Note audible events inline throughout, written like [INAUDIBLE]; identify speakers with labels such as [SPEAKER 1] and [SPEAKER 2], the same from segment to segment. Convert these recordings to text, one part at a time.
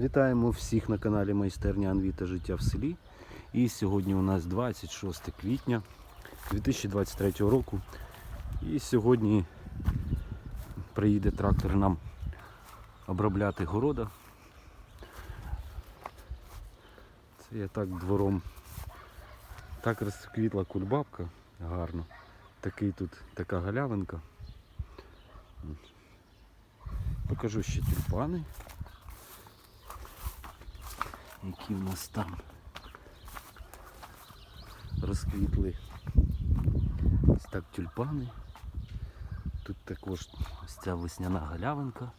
[SPEAKER 1] Вітаємо всіх на каналі Майстерня Анвіта Життя в селі. І сьогодні у нас 26 квітня 2023 року. І сьогодні приїде трактор нам обробляти города. Це я так двором. Так розквітла кульбабка гарно. Такий тут така галявинка. Покажу ще тюльпани. Які в нас там розквітли. Ось так тюльпани. Тут також ось ця весняна галявинка.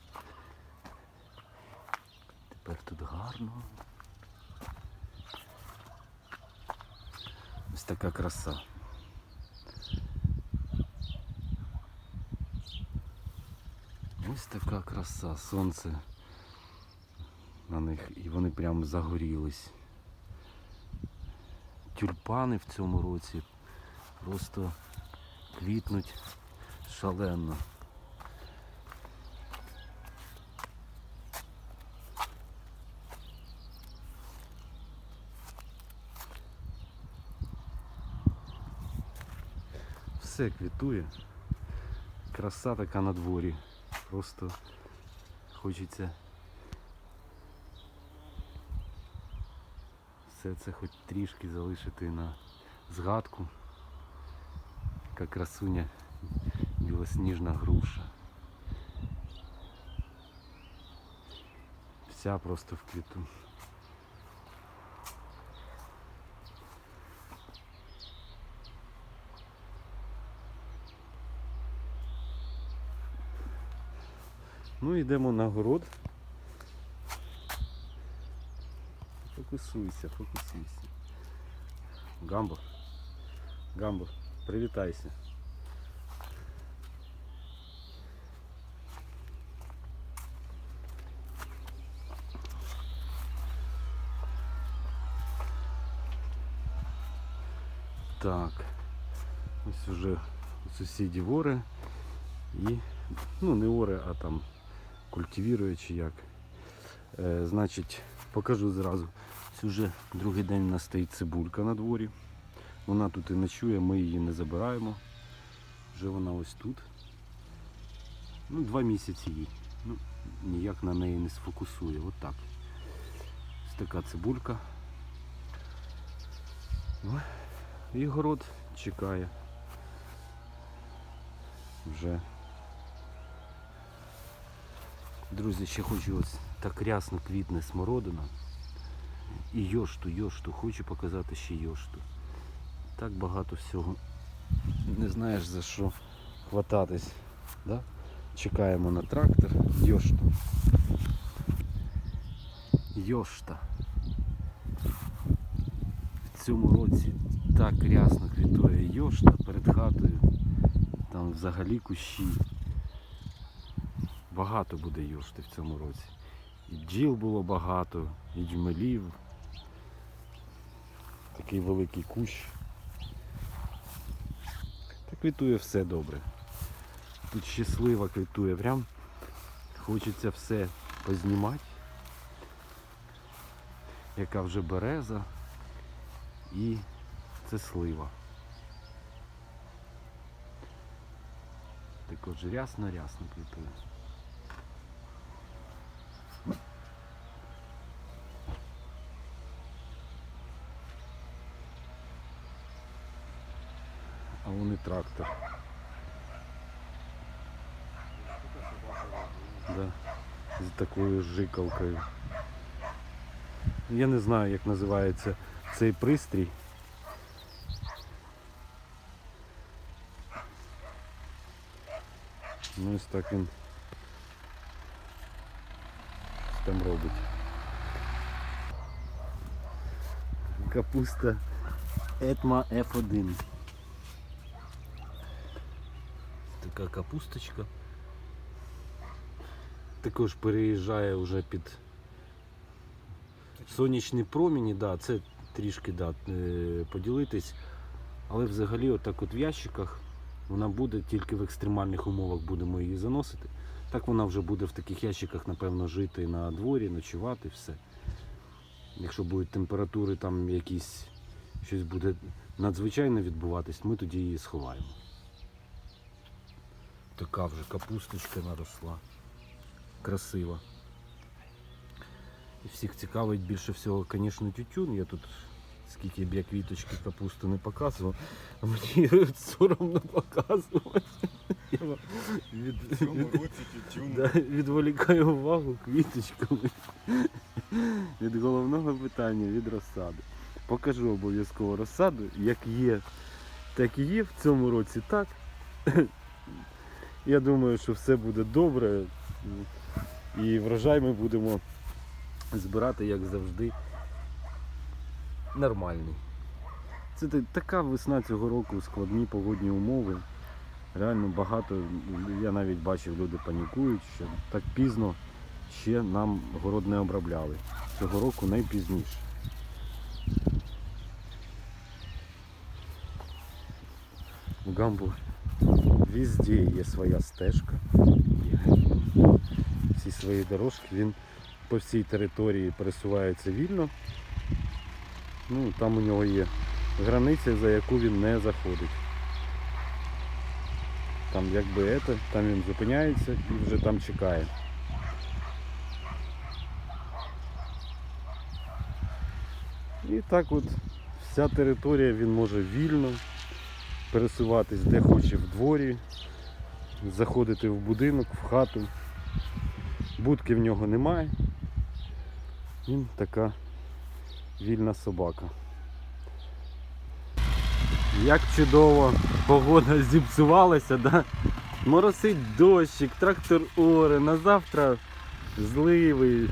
[SPEAKER 1] Тепер тут гарно. Ось така краса. Ось така краса, сонце на них і вони прям загорілись. Тюльпани в цьому році просто квітнуть шалено. Все квітує. Краса така на дворі. Просто хочеться все це хоч трішки залишити на згадку. Яка красуня білосніжна груша. Вся просто в квіту. Ну йдемо на город. Фокусуйся, фокусуйся. Гамбо. Гамбо, привітайся. Так. Ось уже у сусідів ори і, ну не ори, а там культивірує чи як. Е, значить, покажу зразу. Ось уже другий день у нас стоїть цибулька на дворі. Вона тут і ночує, ми її не забираємо. Вже вона ось тут. Ну, два місяці їй. Ну, ніяк на неї не сфокусує. От так. Ось така цибулька. Ну, І город чекає. Вже. Друзі, ще хочу ось так рясно квітне смородина. І йошту, йошту, хочу показати ще йошту. Так багато всього. Не знаєш за що хвататись. Да? Чекаємо на трактор. Йошту. Йошта. В цьому році так рясно квітує йошта перед хатою. Там взагалі кущі. Багато буде йошти в цьому році. І бджіл було багато, і джмелів. Такий великий кущ. Та квітує все добре. Тут щаслива квітує. Прям хочеться все познімати. Яка вже береза і це слива. Також рясно-рясно квітує. А вон і трактор. Да. З такою жикалкою. Я не знаю, як називається цей пристрій. Ну ось так він там робить. Капуста Етма F1. Така капусточка. Також переїжджає вже під сонячні проміні, да, це трішки да, е, поділитись. Але взагалі отак от в ящиках вона буде тільки в екстремальних умовах будемо її заносити. Так вона вже буде в таких ящиках, напевно, жити на дворі, ночувати, все. Якщо будуть температури там якісь, щось буде надзвичайно відбуватись, ми тоді її сховаємо. Така вже капусточка наросла. Красива. І всіх цікавить більше всього, звісно, тютюн. Я тут скільки б я квіточки капусту не показував, а [LAUGHS] мені соромно показувати. Я від,
[SPEAKER 2] В цьому році тютюн.
[SPEAKER 1] да, відволікаю увагу квіточками від головного питання, від розсади. Покажу обов'язково розсаду, як є, так і є в цьому році, так. Я думаю, що все буде добре. І врожай ми будемо збирати, як завжди, нормальний. Це така весна цього року, складні погодні умови. Реально багато, я навіть бачив, люди панікують, що так пізно ще нам город не обробляли. Цього року найпізніше. Гамбург везде є своя стежка, всі свої дорожки. Він по всій території пересувається вільно. Ну, там у нього є границя, за яку він не заходить. Там якби это, там він зупиняється і вже там чекає. І так от вся територія він може вільно пересуватись де хоче в дворі, заходити в будинок, в хату. Будки в нього немає. Він така вільна собака. Як чудово погода зіпсувалася, да? Моросить дощик, трактор оре, на завтра зливий.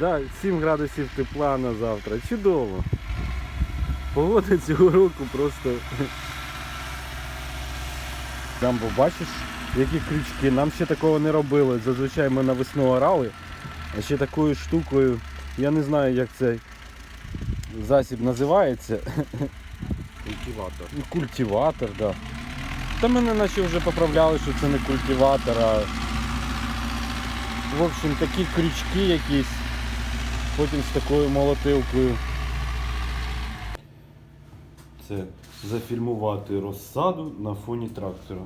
[SPEAKER 1] Да, 7 градусів тепла на завтра. Чудово. Погода цього року просто. Там бачиш, які крючки. Нам ще такого не робили. Зазвичай ми на весну орали, а ще такою штукою. Я не знаю, як цей засіб називається.
[SPEAKER 2] Культиватор.
[SPEAKER 1] Ну, Культиватор, так. Да. Та мене наче вже поправляли, що це не культиватор, а в общем такі крючки якісь. Потім з такою молотилкою. Це зафільмувати розсаду на фоні трактора.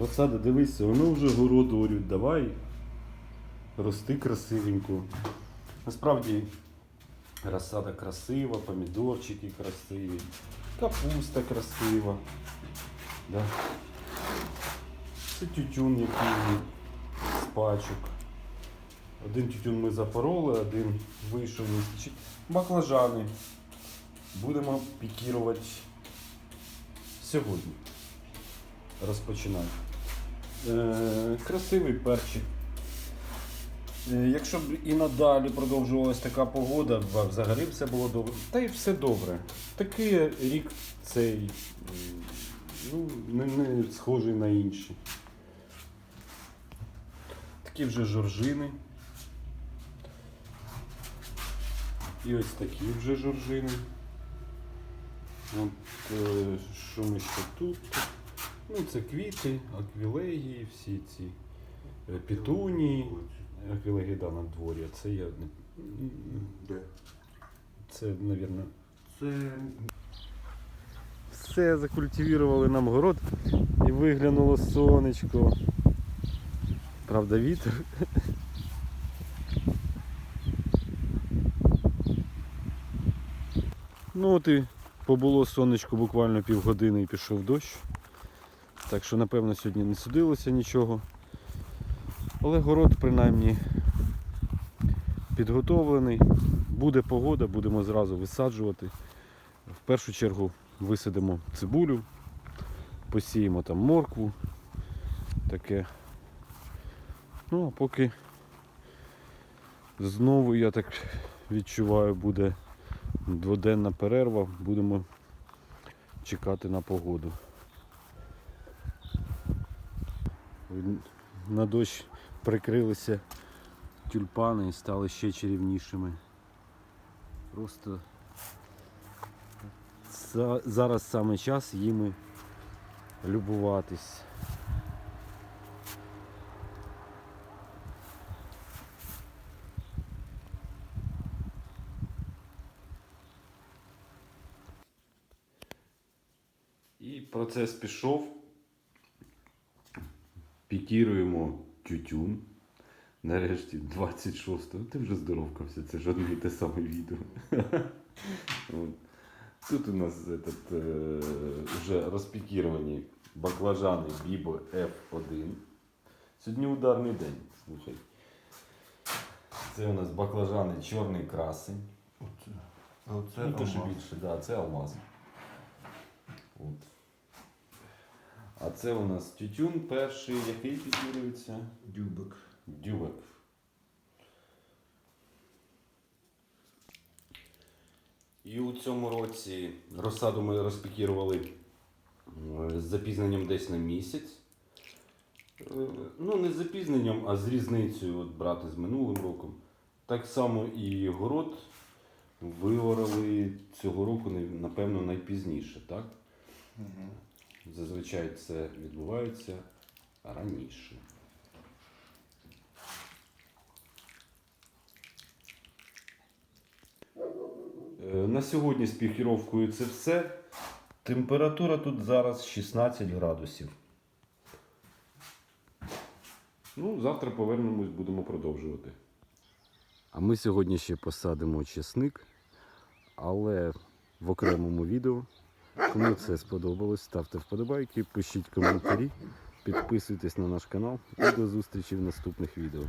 [SPEAKER 1] Розсада, дивися, воно вже город орють, давай рости красивенько. Насправді розсада красива, помідорчики красиві, капуста красива. Да. Це тютюн, який з пачок. Один тютюн ми запороли, один вийшов вистачить. Баклажани. Будемо пікірувати сьогодні. Розпочинати. Е, красивий перчик. Е, Якщо б і надалі продовжувалася така погода, взагалі б все було добре. Та й все добре. Такий рік цей ну, не, не схожий на інші. Такі вже жоржини. І ось такі вже жоржини. От, е, що ми ще тут? Ну, це квіти, аквілегії, всі ці е. Аквілегії да, на дворі, а це я не.
[SPEAKER 2] Де?
[SPEAKER 1] Це, мабуть,
[SPEAKER 2] Це
[SPEAKER 1] все закультивували нам город і виглянуло сонечко. Правда, вітер. Ну от і побуло сонечко буквально півгодини і пішов дощ. Так що, напевно, сьогодні не судилося нічого. Але город принаймні підготовлений. Буде погода, будемо зразу висаджувати. В першу чергу висадимо цибулю, посіємо там моркву. Таке. Ну, а поки знову, я так відчуваю, буде дводенна перерва, будемо чекати на погоду. На дощ прикрилися тюльпани і стали ще чарівнішими. Просто зараз саме час їми любуватись. Процес пішов. Пікіруємо тютюн. Нарешті 26-го. Ти вже здоровкався, це ж одне і те саме відео. [LAUGHS] Тут у нас этот, е, вже розпікіровані баклажани Бібо F1. Сьогодні ударний день, слухай. Це у нас баклажани чорний красень.
[SPEAKER 2] Оце
[SPEAKER 1] Ну, те, що
[SPEAKER 2] алмаз.
[SPEAKER 1] більше, да, це алмаз. От. А це у нас тютюн перший, який?
[SPEAKER 2] Дюбик.
[SPEAKER 1] Дюбек. І у цьому році розсаду ми розпікірували е, з запізненням десь на місяць. Е, Ну, не з запізненням, а з різницею от брати з минулим роком. Так само і город виорали цього року, напевно, найпізніше, так?
[SPEAKER 2] Угу.
[SPEAKER 1] Зазвичай це відбувається раніше. Е, На сьогодні з пікіровкою це все. Температура тут зараз 16 градусів. Ну, завтра повернемось, будемо продовжувати. А ми сьогодні ще посадимо чесник, але в окремому відео. Кому це сподобалось, ставте вподобайки, пишіть коментарі, підписуйтесь на наш канал і до зустрічі в наступних відео.